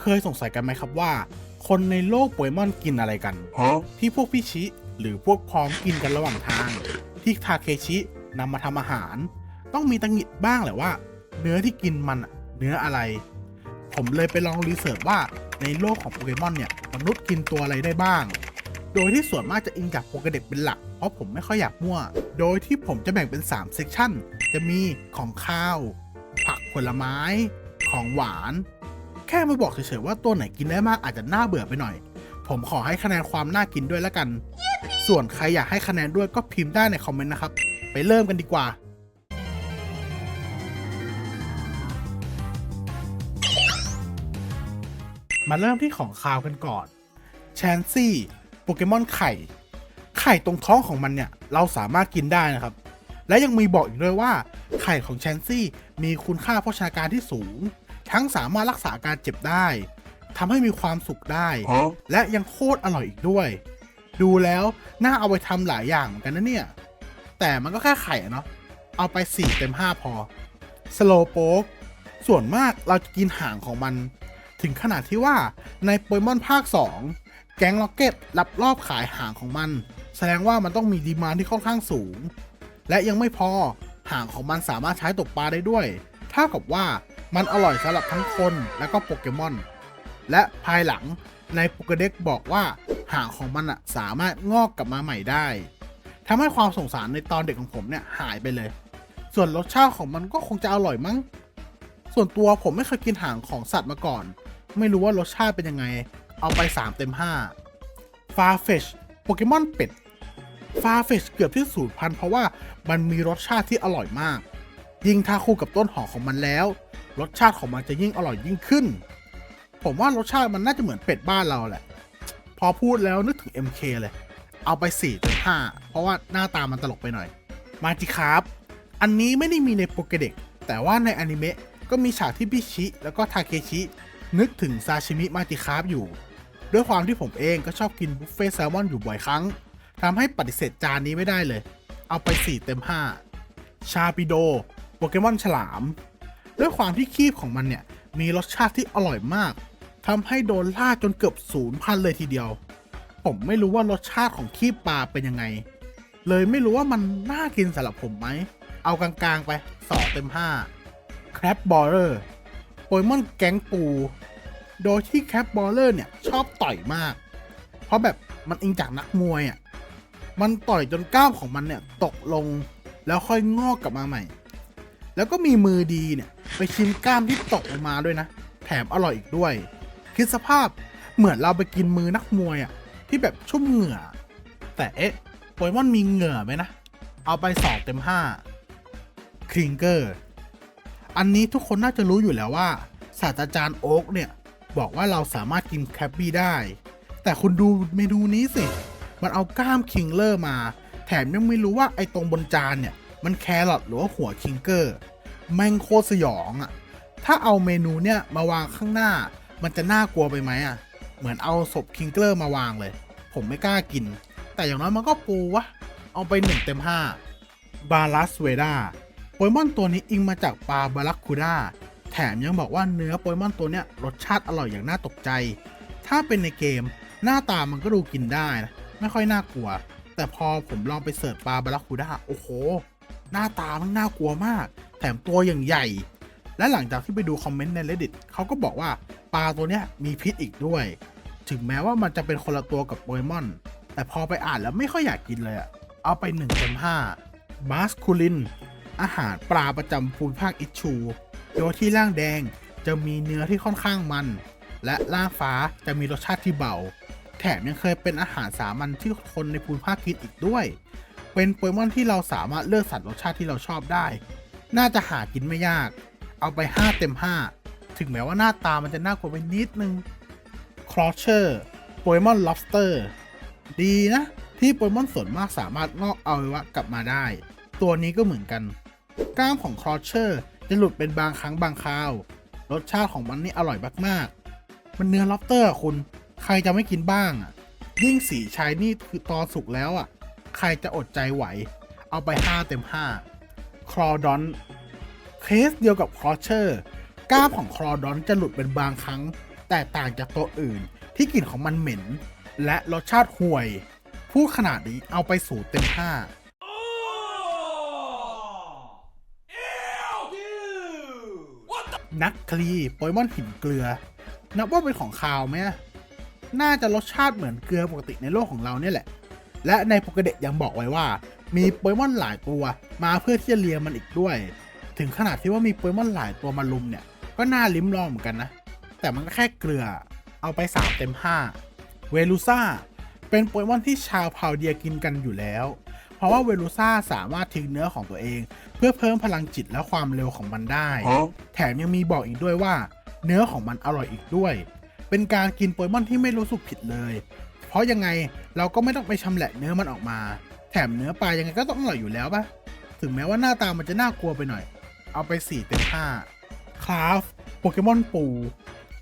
เคยสงสัยกันไหมครับว่า คนในโลกโปเกมอนกินอะไรกัน Huh? ที่พวกพี่ชิ หรือพวกพร้อมกินกันระหว่างทาง ที่ทาเคชินำมาทำอาหาร ต้องมีตังหงิดบ้างแหละว่า เนื้อที่กินมันอะเนื้ออะไร ผมเลยไปลองรีเสิร์ชว่าในโลกของโปเกมอนเนี่ยมนุษย์กินตัวอะไรได้บ้าง โดยที่ส่วนมากจะอิงจากโปเกเด็กเป็นหลัก เพราะผมไม่ค่อยอยากมั่ว โดยที่ผมจะแบ่งเป็น3เซกชันจะมีของข้าว ผักผลไม้ ของหวาน แค่มาบอกเฉยๆว่าตัวไหนกินได้มากอาจจะน่าเบื่อไปหน่อย ผมขอให้คะแนนความน่ากินด้วยแล้วกัน ส่วนใครอยากให้คะแนนด้วยก็พิมพ์ได้ในคอมเมนต์นะครับ ไปเริ่มกันดีกว่า มาเริ่มที่ของคาวกันก่อนแชนซี่โปเกมอนไข่ ไข่ตรงท้องของมันเนี่ย เราสามารถกินได้นะครับ และยังมีบอกอีกด้วยว่า ไข่ของแชนซี่มีคุณค่าโภชนาการที่สูง ทั้งสามารถรักษาอาการเจ็บได้ทำให้มีความสุขได้ Huh? และยังโคตรอร่อยอีกด้วย ดูแล้วน่าเอาไปทำหลายอย่างเหมือนกันนะเนี่ย แต่มันก็แค่ไข่อะเนาะเอาไป 4 เต็ม 5 พอสโลโป๊กส่วนมากเราจะกินหางของมัน ถึงขนาดที่ว่าในโปเกมอนภาค 2 แก๊งล็อกเก็ตรับรอบขายหางของมัน แสดงว่ามันต้องมีดีมานด์ที่ค่อนข้างสูง และยังไม่พอหางของมันสามารถใช้ตกปลาได้ด้วย เท่ากับว่า มันอร่อยสำหรับทั้งคนและก็โปเกมอน และภายหลังในโปเกเด็กบอกว่าหางของมันอะสามารถงอกกลับมาใหม่ได้ทำให้ความสงสารในตอนเด็กของผมเนี่ยหายไปเลย ส่วนรสชาติของมันก็คงจะอร่อยมั้ง ส่วนตัวผมไม่เคยกินหางของสัตว์มาก่อน ไม่รู้ว่ารสชาติเป็นยังไง เอาไป 3 เต็ม5ฟาเฟชโปเกมอนเป็ดฟาเฟชเกือบที่สูญพันธุ์เพราะว่ามันมีรสชาติที่อร่อยมาก ยิ่งถ้าคู่กับต้นหอมของมันแล้ว รสชาติของมันจะยิ่งอร่อยยิ่งขึ้น ผมว่ารสชาติมันน่าจะเหมือนเป็ดบ้านเราแหละ พอพูดแล้วนึกถึง MK เลย เอาไป4ถึง5เพราะว่าหน้าตามันตลกไปหน่อย มาจิครับ อันนี้ไม่ได้มีในโปเกเด็กแต่ว่าในอนิเมะก็มีฉากที่พิชิแล้วก็ทาเคชินึกถึงซาชิมิมาจิครับอยู่ ด้วยความที่ผมเองก็ชอบกินบุฟเฟ่ต์แซลมอนอยู่บ่อยครั้งทำให้ปฏิเสธจานนี้ไม่ได้เลย เอาไป 4 เต็ม 5 ชาปิโด โปเกมอนฉลาม ด้วยความที่คีบของมันเนี่ย มีรสชาติที่อร่อยมากทำให้โดนล่าจนเกือบศูนย์พันเลยทีเดียว ผมไม่รู้ว่ารสชาติของคีบปลาเป็นยังไง เลยไม่รู้ว่ามันน่ากินสำหรับผมไหม เอากลางๆไป2เต็ม5แครบบอลเลอร์โปเกมอนแก๊งปู โดยที่แครบบอลเลอร์เนี่ยชอบต่อยมาก เพราะแบบมันอิงจากนักมวยอะ มันต่อยจนกล้ามของมันเนี่ยตกลงแล้วค่อยงอกกลับมาใหม่ แล้วก็มีมือดีเนี่ย ไปชิมกล้ามที่ตกลงมาด้วยนะ แถมอร่อยอีกด้วย คิดสภาพเหมือนเราไปกินมือนักมวยอะ ที่แบบชุ่มเหงื่อ แต่เอ๊ะโปเกมอนมีเหงื่อไหมนะ เอาไปสองเต็มห้าคริงเกอร์ อันนี้ทุกคนน่าจะรู้อยู่แล้วว่าศาสตราจารย์โอ๊กเนี่ย บอกว่าเราสามารถกินแคบบี้ได้ แต่คุณดูเมนูนี้สิ มันเอากล้ามคิงเลอร์มา แถมยังไม่รู้ว่าไอ้ตรงบนจานเนี่ย มันแครอทหรือว่าหัวคิงเกอร์ แม่งโคตรสยองอะ่ะ ถ้าเอาเมนูเนี่ยมาวางข้างหน้า มันจะน่ากลัวไปไหมอะ่ะ เหมือนเอาศพคิงเกอร์มาวางเลย ผมไม่กล้ากิน แต่อย่างน้อยมันก็ปูวะ เอาไป1เต็ม5บาลัสเวดาโปเกมอนตัวนี้อิงมาจากปลาบาลักคูด้า แถมยังบอกว่าเนื้อโปเกมอนตัวเนี้ยรสชาติอร่อยอย่างน่าตกใจ ถ้าเป็นในเกมหน้าตามันก็ดูกินได้นะ ไม่ค่อยน่ากลัว แต่พอผมลองไปเสิร์ชปลาบาลักคูด้า โอ้โห หน้าตามันน่ากลัวมาก แถมตัวอย่างใหญ่ และหลังจากที่ไปดูคอมเมนต์ใน reddit เขาก็บอกว่าปลาตัวเนี้ยมีพิษอีกด้วย ถึงแม้ว่ามันจะเป็นคนละตัวกับโปเกมอน แต่พอไปอ่านแล้วไม่ค่อยอยากกินเลยอะเอาไป1เต็ม5มาสคูลิน อาหารปลาประจำภูมิภาคอิชชูโดยที่ร่างแดงจะมีเนื้อที่ค่อนข้างมัน และร่างฟ้าจะมีรสชาติที่เบา แถมยังเคยเป็นอาหารสามัญที่คนในภูมิภาคกินอีกด้วย เป็นโปเกมอนที่เราสามารถเลือกสรรรสชาติที่เราชอบได้ น่าจะหากินไม่ยาก เอาไป 5 เต็ม 5 ถึงแม้ว่าหน้าตามันจะน่ากลัวไปนิดนึงครอเชอร์โปเกมอนล็อบสเตอร์ดีนะ ที่โปเกมอนส่วนมากสามารถงอกอวัยวะกลับมาได้ ตัวนี้ก็เหมือนกัน กล้ามของครอเชอร์จะหลุดเป็นบางครั้งบางคราว รสชาติของมันนี่อร่อยมากๆ มันเนื้อล็อบสเตอร์อะคุณ ใครจะไม่กินบ้างอะยิ่งสีชายนี่คือตอนสุกแล้วอะ ใครจะอดใจไหว เอาไป 5 เต็ม 5 ครอดอนเคสเดียวกับครอเชอร์ก้ามของครอดอนจะหลุดเป็นบางครั้ง แต่ต่างจากตัวอื่น ที่กลิ่นของมันเหม็น และรสชาติห่วย พูดขนาดนี้เอาไปสู่เต็มห้านักคลีโปเกมอนหินเกลือ นับว่าเป็นของคาวไหมน่าจะรสชาติเหมือนเกลือปกติในโลกของเราเนี่ยแหละ และในโปเกเด็กยังบอกไว้ว่า มีโปเกมอนหลายตัว มาเพื่อที่จะเลียงมันอีกด้วย ถึงขนาดที่ว่ามีโปเกมอนหลายตัวมาลุมเนี่ย ก็น่าลิ้มลองเหมือนกันนะ แต่มันก็แค่เกลือ เอาไป 3 เต็ม 5 เวลูซ่า เป็นโปเกมอนที่ชาวพาวเดียกินกันอยู่แล้ว เพราะว่าเวลูซ่าสามารถทิ้งเนื้อของตัวเอง เพื่อเพิ่มพลังจิตและความเร็วของมันได้ แถมยังมีบอกอีกด้วยว่า เนื้อของมันอร่อยอีกด้วย เป็นการกินโปเกมอนที่ไม่รู้สึกผิดเลย เพราะยังไงเราก็ไม่ต้องไปชำแหละเนื้อมันออกมา แถมเนื้อปลายังไงก็ต้องอร่อยอยู่แล้วปะถึงแม้ว่าหน้าตามันจะน่ากลัวไปหน่อย เอาไป4เต็ม5คราฟโปเกมอนปู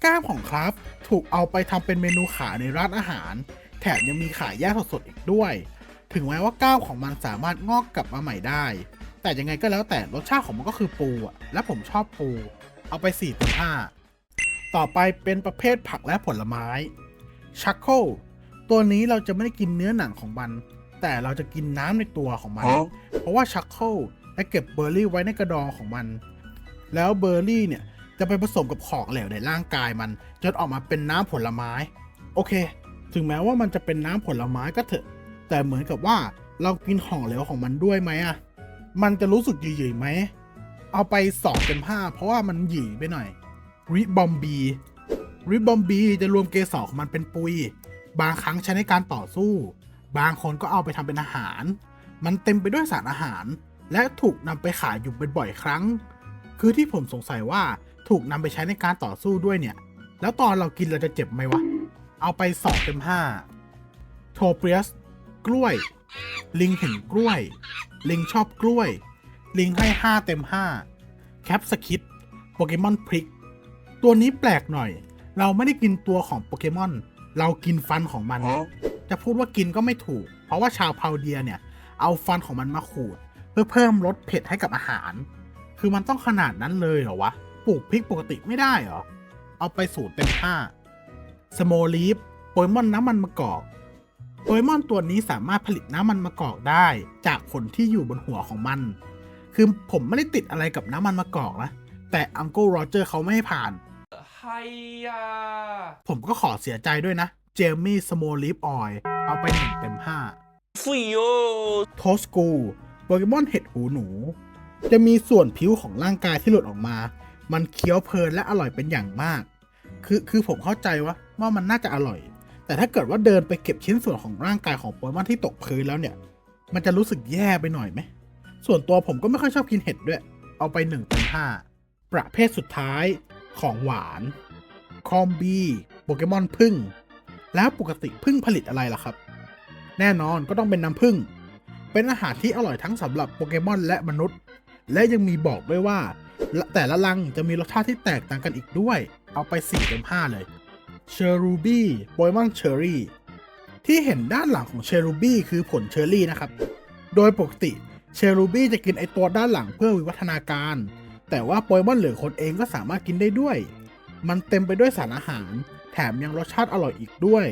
ก้ามของคราฟถูกเอาไปทำเป็นเมนูขายในร้านอาหาร แถมยังมีขายย่าสดๆอีกด้วย ถึงแม้ว่าก้ามของมันสามารถงอกกลับมาใหม่ได้ แต่ยังไงก็แล้วแต่รสชาติของมันก็คือปูอะและผมชอบปู เอาไป4เต็ม5ต่อไปเป็นประเภทผักและผลไม้ชักโคตัวนี้เราจะไม่ได้กินเนื้อหนังของมัน แต่เราจะกินน้ำในตัวของมัน เพราะว่าชักโคและเก็บเบอร์รี่ไว้ในกระดองของมัน แล้วเบอร์รี่เนี่ยจะไปผสมกับของเหลวในร่างกายมัน จนออกมาเป็นน้ำผลไม้ โอเค ถึงแม้ว่ามันจะเป็นน้ำผลไม้ก็เถอะ แต่เหมือนกับว่าเรากินของเหลวของมันด้วยไหมอะมันจะรู้สึกหยิ่ยๆไหม เอาไป2เต็ม5เพราะว่ามันหยิ่ไปหน่อย ริบอมบีริบอมบีจะรวมเกสรของมันเป็นปุย บางครั้งใช้ในการต่อสู้ บางคนก็เอาไปทำเป็นอาหาร มันเต็มไปด้วยสารอาหาร และถูกนำไปขายอยู่เป็นบ่อยครั้ง คือที่ผมสงสัยว่าถูกนำไปใช้ในการต่อสู้ด้วยเนี่ย แล้วตอนเรากินเราจะเจ็บไหมวะ เอาไป2เต็ม5โทเปียส กล้วย ลิงเห็นกล้วย ลิงชอบกล้วย ลิงให้5เต็ม5แคปสคิดโปเกมอนพริก ตัวนี้แปลกหน่อย เราไม่ได้กินตัวของโปเกมอน เรากินฟันของมัน จะพูดว่ากินก็ไม่ถูก เพราะว่าชาวพาวเดียเนี่ย เอาฟันของมันมาขูด เพื่อเพิ่มรสเผ็ดให้กับอาหาร คือมันต้องขนาดนั้นเลยเหรอวะ ปลูกพริกปกติไม่ได้เหรอ เอาไปสูตรเต็มห้าสโมลีฟโปเกมอนน้ำมันมะกอกโปเกมอนตัวนี้สามารถผลิตน้ำมันมะกอกได้ จากผลที่อยู่บนหัวของมัน คือผมไม่ได้ติดอะไรกับน้ำมันมะกอกนะ แต่อัง l e โรเจอร์เขาไม่ให้ผ่านไฮยาผมก็ขอเสียใจด้วยนะ เจมี่สโมลีฟออยเอาไปหนึ่งเต็มห้าฟิโอโทสกูโปเกมอนเห็ดหูหนู จะมีส่วนผิวของร่างกายที่หลุดออกมา มันเคี้ยวเพลินและอร่อยเป็นอย่างมาก คือคือผมเข้าใจว่าว่ามันน่าจะอร่อย แต่ถ้าเกิดว่าเดินไปเก็บชิ้นส่วนของร่างกายของโปเกมอนที่ตกพื้นแล้วเนี่ย มันจะรู้สึกแย่ไปหน่อยไหม ส่วนตัวผมก็ไม่ค่อยชอบกินเห็ดด้วย เอาไป1นึ่งเต็มห้าประเภทสุดท้ายของหวานคอมบีโปเกมอนพึ่ง แล้วปกติพึ่งผลิตอะไรล่ะครับ แน่นอนก็ต้องเป็นน้ำผึ้งเป็นอาหารที่อร่อยทั้งสำหรับโปเกมอนและมนุษย์ และยังมีบอกด้วยว่า แต่ละลังจะมีรสชาติที่แตกต่างกันอีกด้วย เอาไป4เต็ม5เลยเชอรูบี้โปเกมอนเชอรี่ที่เห็นด้านหลังของเชอรูบี้คือผลเชอร์รี่นะครับ โดยปกติเชอรูบี้จะกินไอตัวด้านหลังเพื่อวิวัฒนาการ แต่ว่าโปเกมอนเหลือคนเองก็สามารถกินได้ด้วย มันเต็มไปด้วยสารอาหาร แถมยังรสชาติอร่อยอีกด้วย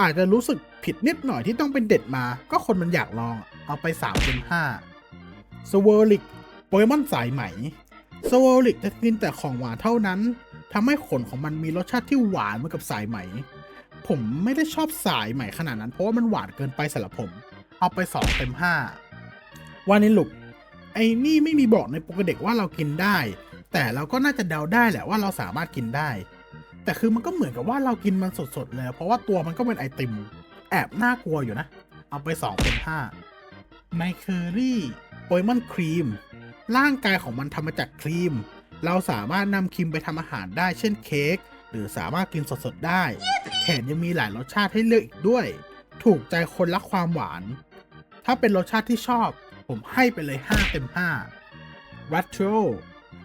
อาจจะรู้สึกผิดนิดหน่อยที่ต้องเป็นเด็ดมา ก็คนมันอยากลอง เอาไป3เป็น5สวอลิกโปเกมอนสายไหมสวอลิกจะกินแต่ของหวานเท่านั้นทำให้ขนของมันมีรสชาติที่หวานเหมือนกับสายไหม ผมไม่ได้ชอบสายไหมขนาดนั้น เพราะว่ามันหวานเกินไปสำหรับผม เอาไป2เต็ม5วานิลุกไอ้นี่ไม่มีบอกในปกเด็กว่าเรากินได้ แต่เราก็น่าจะเดาได้แหละว่าเราสามารถกินได้ แต่คือมันก็เหมือนกับว่าเรากินมันสดๆเลย เพราะว่าตัวมันก็เป็นไอติม แอบน่ากลัวอยู่นะ เอาไป2เป็น5ไมเคอรี่โปเกมอนครีม ร่างกายของมันทำมาจากครีม เราสามารถนำครีมไปทำอาหารได้เช่นเค้กหรือสามารถกินสดๆได้ แถมยังมีหลายรสชาติให้เลือกอีกด้วย ถูกใจคนรักความหวาน ถ้าเป็นรสชาติที่ชอบ ผมให้ไปเลย 5 เต็ม 5 r a t r o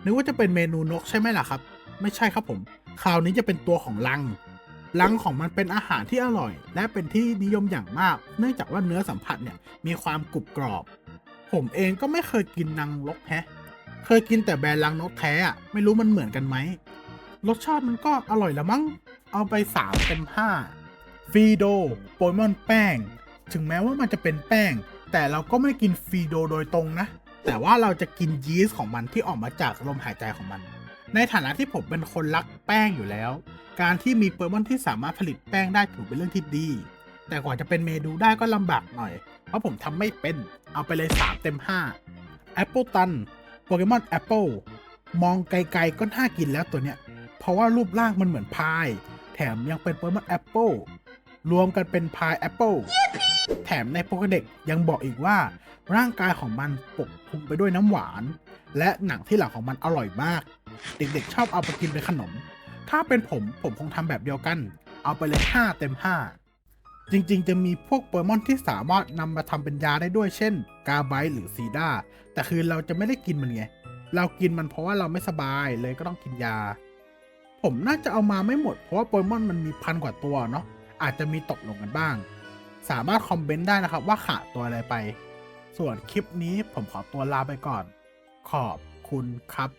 นึกว่าจะเป็นเมนูนกใช่ไหมล่ะครับ ไม่ใช่ครับผมคราวนี้จะเป็นตัวของลังลังของมันเป็นอาหารที่อร่อย และเป็นที่นิยมอย่างมาก เนื่องจากว่าเนื้อสัมผัสเนี่ยมีความกรุบกรอบ ผมเองก็ไม่เคยกินนังลกแฮะเคยกินแต่แบรนด์ลังนกแท้อะไม่รู้มันเหมือนกันไหมรสชาติมันก็อร่อยละมั้ง เอาไป3เต็ม5ฟีโดโปเมอนแป้ง ถึงแม้ว่ามันจะเป็นแป้ง แต่เราก็ไม่กินฟีโดโดยตรงนะ แต่ว่าเราจะกินยีสต์ของมันที่ออกมาจากลมหายใจของมัน ในฐานะที่ผมเป็นคนรักแป้งอยู่แล้ว การที่มีโปเกมอนที่สามารถผลิตแป้งได้ถือเป็นเรื่องที่ดี แต่กว่าจะเป็นเมนูได้ก็ลำบากหน่อย เพราะผมทำไม่เป็น เอาไปเลย 3 เต็ม 5 แอปเปิลตัน โปเกมอนแอปเปิลมองไกลๆก็น่ากินแล้วตัวเนี้ย เพราะว่ารูปร่างมันเหมือนพาย แถมยังเป็นโปเกมอนแอปเปิลรวมกันเป็นพายแอปเปิล แถมในโปเกเด็กยังบอกอีกว่า ร่างกายของมันปกคลุมไปด้วยน้ำหวาน และหนังที่หลังของมันอร่อยมาก เด็กๆชอบเอาไปกินเป็นขนม ถ้าเป็นผมผมคงทำแบบเดียวกัน เอาไปเลย5เต็ม 5 จริงๆ จะมีพวกโปเกมอนที่สามารถนำมาทำเป็นยาได้ด้วยเช่น กาไบหรือซีดาแต่คือเราจะไม่ได้กินมันไง เรากินมันเพราะว่าเราไม่สบายเลยก็ต้องกินยา ผมน่าจะเอามาไม่หมดเพราะว่าโปเกมอนมันมีพันกว่าตัวเนาะอาจจะมีตกลงกันบ้าง สามารถคอมเมนต์ได้นะครับว่าขาดตัวอะไรไป ส่วนคลิปนี้ผมขอตัวลาไปก่อน ขอบคุณครับ